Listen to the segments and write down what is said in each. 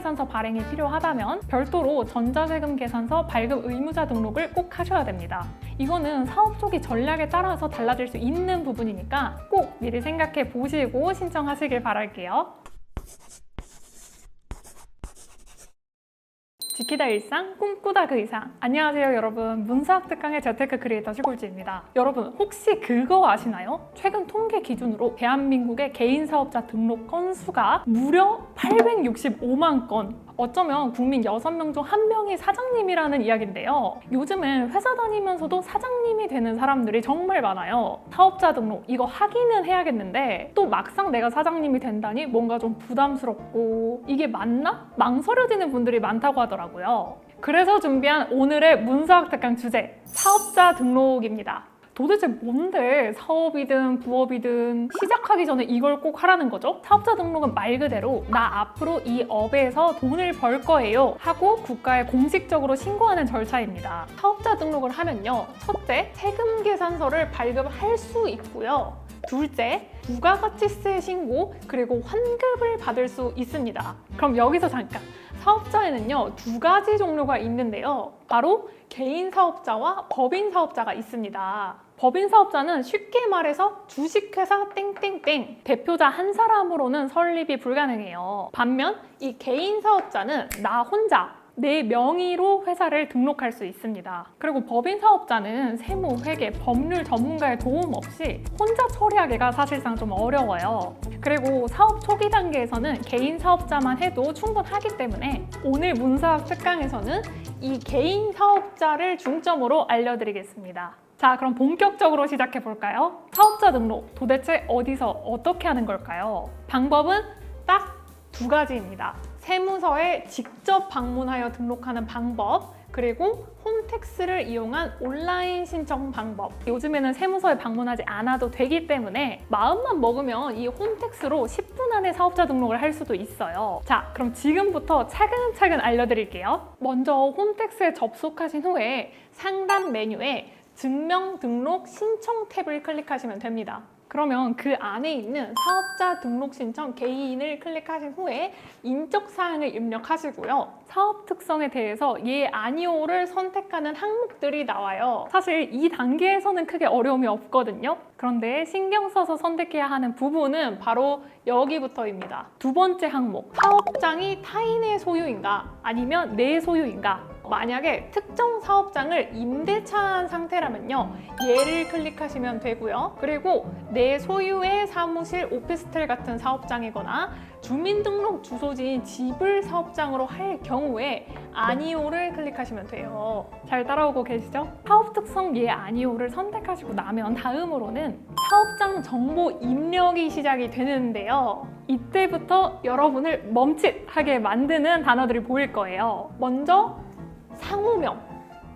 세금계산서 발행이 필요하다면 별도로 전자세금계산서 발급 의무자 등록을 꼭 하셔야 됩니다. 이거는 사업 초기 전략에 따라서 달라질 수 있는 부분이니까 꼭 미리 생각해 보시고 신청하시길 바랄게요. 지키다 일상, 꿈꾸다 그 이상. 안녕하세요, 여러분. 문사학 특강의 재테크 크리에이터 시골지입니다. 여러분, 혹시 그거 아시나요? 최근 통계 기준으로 대한민국의 개인 사업자 등록 건수가 무려 865만 건. 어쩌면 국민 6명 중 1명이 사장님이라는 이야기인데요. 요즘은 회사 다니면서도 사장님이 되는 사람들이 정말 많아요. 사업자 등록 이거 하기는 해야겠는데 또 막상 내가 사장님이 된다니 뭔가 좀 부담스럽고 이게 맞나? 망설여지는 분들이 많다고 하더라고요. 그래서 준비한 오늘의 문사학 특강 주제 사업자 등록입니다. 도대체 뭔데 사업이든 부업이든 시작하기 전에 이걸 꼭 하라는 거죠? 사업자 등록은 말 그대로 나 앞으로 이 업에서 돈을 벌 거예요 하고 국가에 공식적으로 신고하는 절차입니다. 사업자 등록을 하면요. 첫째, 세금 계산서를 발급할 수 있고요. 둘째, 부가가치세 신고 그리고 환급을 받을 수 있습니다. 그럼 여기서 잠깐 사업자에는요 두 가지 종류가 있는데요. 바로 개인 사업자와 법인 사업자가 있습니다. 법인 사업자는 쉽게 말해서 주식회사 땡땡땡 대표자 한 사람으로는 설립이 불가능해요. 반면 이 개인 사업자는 나 혼자 내 명의로 회사를 등록할 수 있습니다. 그리고 법인 사업자는 세무, 회계, 법률 전문가의 도움 없이 혼자 처리하기가 사실상 좀 어려워요. 그리고 사업 초기 단계에서는 개인 사업자만 해도 충분하기 때문에 오늘 문사학 특강에서는 이 개인 사업자를 중점으로 알려드리겠습니다. 자, 그럼 본격적으로 시작해 볼까요? 사업자 등록 도대체 어디서 어떻게 하는 걸까요? 방법은 딱 두 가지입니다. 세무서에 직접 방문하여 등록하는 방법, 그리고 홈택스를 이용한 온라인 신청 방법. 요즘에는 세무서에 방문하지 않아도 되기 때문에 마음만 먹으면 이 홈택스로 10분 안에 사업자 등록을 할 수도 있어요. 자, 그럼 지금부터 차근차근 알려드릴게요. 먼저 홈택스에 접속하신 후에 상단 메뉴에 증명 등록 신청 탭을 클릭하시면 됩니다. 그러면 그 안에 있는 사업자 등록 신청 개인을 클릭하신 후에 인적 사항을 입력하시고요. 사업 특성에 대해서 예 아니오를 선택하는 항목들이 나와요. 사실 이 단계에서는 크게 어려움이 없거든요. 그런데 신경 써서 선택해야 하는 부분은 바로 여기부터입니다. 두 번째 항목. 사업장이 타인의 소유인가 아니면 내 소유인가 만약에 특정 사업장을 임대차한 상태라면요. 얘를 클릭하시면 되고요. 그리고 내 소유의 사무실, 오피스텔 같은 사업장이거나 주민등록 주소지인 집을 사업장으로 할 경우에 아니오를 클릭하시면 돼요. 잘 따라오고 계시죠? 사업 특성 예 아니오를 선택하시고 나면 다음으로는 사업장 정보 입력이 시작이 되는데요. 이때부터 여러분을 멈칫하게 만드는 단어들이 보일 거예요. 먼저 상호명.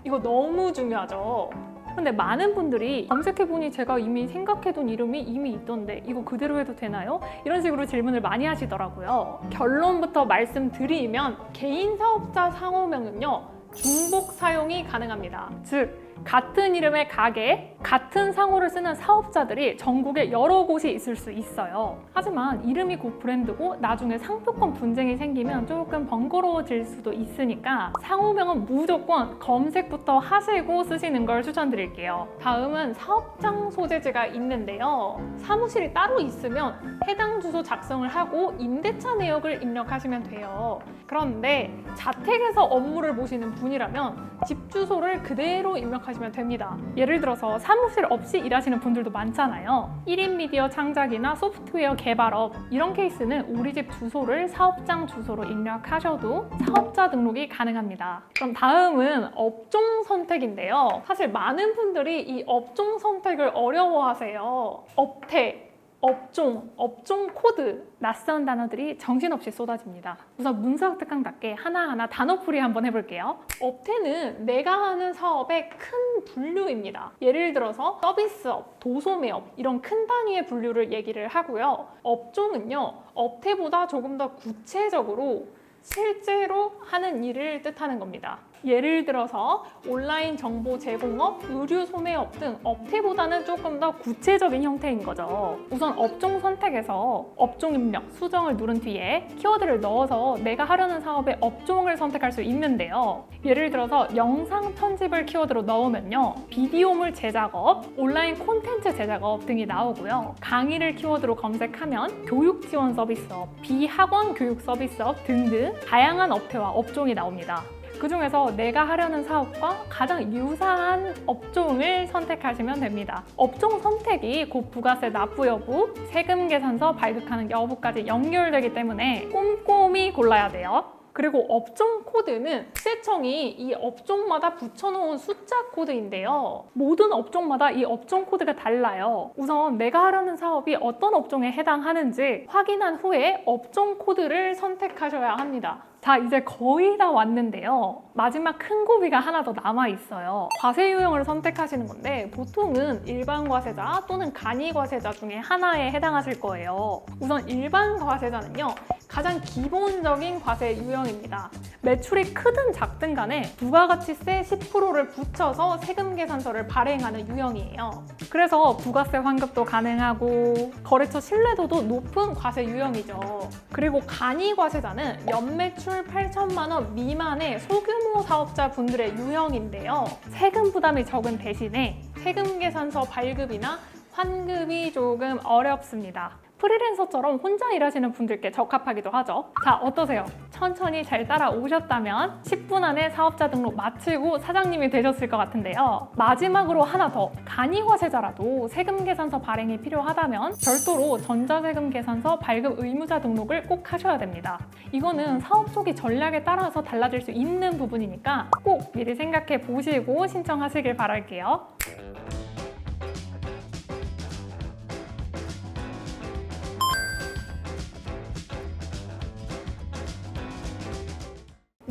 이거 너무 중요하죠. 근데 많은 분들이 검색해보니 제가 이미 생각해둔 이름이 이미 있던데 이거 그대로 해도 되나요? 이런 식으로 질문을 많이 하시더라고요. 결론부터 말씀드리면 개인 사업자 상호명은요. 중복 사용이 가능합니다. 즉, 같은 이름의 가게, 같은 상호를 쓰는 사업자들이 전국에 여러 곳이 있을 수 있어요. 하지만 이름이 곧 브랜드고 나중에 상표권 분쟁이 생기면 조금 번거로워질 수도 있으니까 상호명은 무조건 검색부터 하시고 쓰시는 걸 추천드릴게요. 다음은 사업장 소재지가 있는데요. 사무실이 따로 있으면 해당 주소 작성을 하고 임대차 내역을 입력하시면 돼요. 그런데 자택에서 업무를 보시는 분이라면 집 주소를 그대로 입력 하시면 됩니다. 예를 들어서 사무실 없이 일하시는 분들도 많잖아요. 1인 미디어 창작이나 소프트웨어 개발업 이런 케이스는 우리 집 주소를 사업장 주소로 입력하셔도 사업자 등록이 가능합니다. 그럼 다음은 업종 선택인데요. 사실 많은 분들이 이 업종 선택을 어려워하세요. 업태, 업종, 업종 코드, 낯선 단어들이 정신없이 쏟아집니다. 우선 문사학 특강답게 하나하나 단어풀이 한번 해볼게요. 업태는 내가 하는 사업의 큰 분류입니다. 예를 들어서 서비스업, 도소매업 이런 큰 단위의 분류를 얘기를 하고요. 업종은요, 업태보다 조금 더 구체적으로 실제로 하는 일을 뜻하는 겁니다. 예를 들어서 온라인 정보 제공업, 의류 소매업 등 업태보다는 조금 더 구체적인 형태인 거죠. 우선 업종 선택에서 업종 입력, 수정을 누른 뒤에 키워드를 넣어서 내가 하려는 사업의 업종을 선택할 수 있는데요. 예를 들어서 영상 편집을 키워드로 넣으면요. 비디오물 제작업, 온라인 콘텐츠 제작업 등이 나오고요. 강의를 키워드로 검색하면 교육 지원 서비스업, 비학원 교육 서비스업 등등 다양한 업태와 업종이 나옵니다. 그 중에서 내가 하려는 사업과 가장 유사한 업종을 선택하시면 됩니다. 업종 선택이 곧 부가세 납부 여부, 세금 계산서 발급하는 여부까지 연결되기 때문에 꼼꼼히 골라야 돼요. 그리고 업종 코드는 시세청이 이 업종마다 붙여놓은 숫자 코드인데요. 모든 업종마다 이 업종 코드가 달라요. 우선 내가 하려는 사업이 어떤 업종에 해당하는지 확인한 후에 업종 코드를 선택하셔야 합니다. 자, 이제 거의 다 왔는데요. 마지막 큰 고비가 하나 더 남아 있어요. 과세 유형을 선택하시는 건데 보통은 일반 과세자 또는 간이 과세자 중에 하나에 해당하실 거예요. 우선 일반 과세자는요. 가장 기본적인 과세 유형입니다. 매출이 크든 작든 간에 부가가치세 10%를 붙여서 세금 계산서를 발행하는 유형이에요. 그래서 부가세 환급도 가능하고 거래처 신뢰도도 높은 과세 유형이죠. 그리고 간이 과세자는 연매출 8천만 원 미만의 소규모 사업자 분들의 유형인데요. 세금 부담이 적은 대신에 세금 계산서 발급이나 환급이 조금 어렵습니다. 프리랜서처럼 혼자 일하시는 분들께 적합하기도 하죠. 자, 어떠세요? 천천히 잘 따라오셨다면 10분 안에 사업자 등록 마치고 사장님이 되셨을 것 같은데요. 마지막으로 하나 더. 간이과세자라도 세금 계산서 발행이 필요하다면 별도로 전자세금 계산서 발급 의무자 등록을 꼭 하셔야 됩니다. 이거는 사업 초기 전략에 따라서 달라질 수 있는 부분이니까 꼭 미리 생각해 보시고 신청하시길 바랄게요.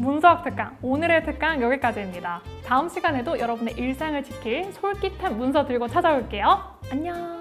문서학 특강 오늘의 특강 여기까지입니다. 다음 시간에도 여러분의 일상을 지킬 솔깃한 문서 들고 찾아올게요. 안녕.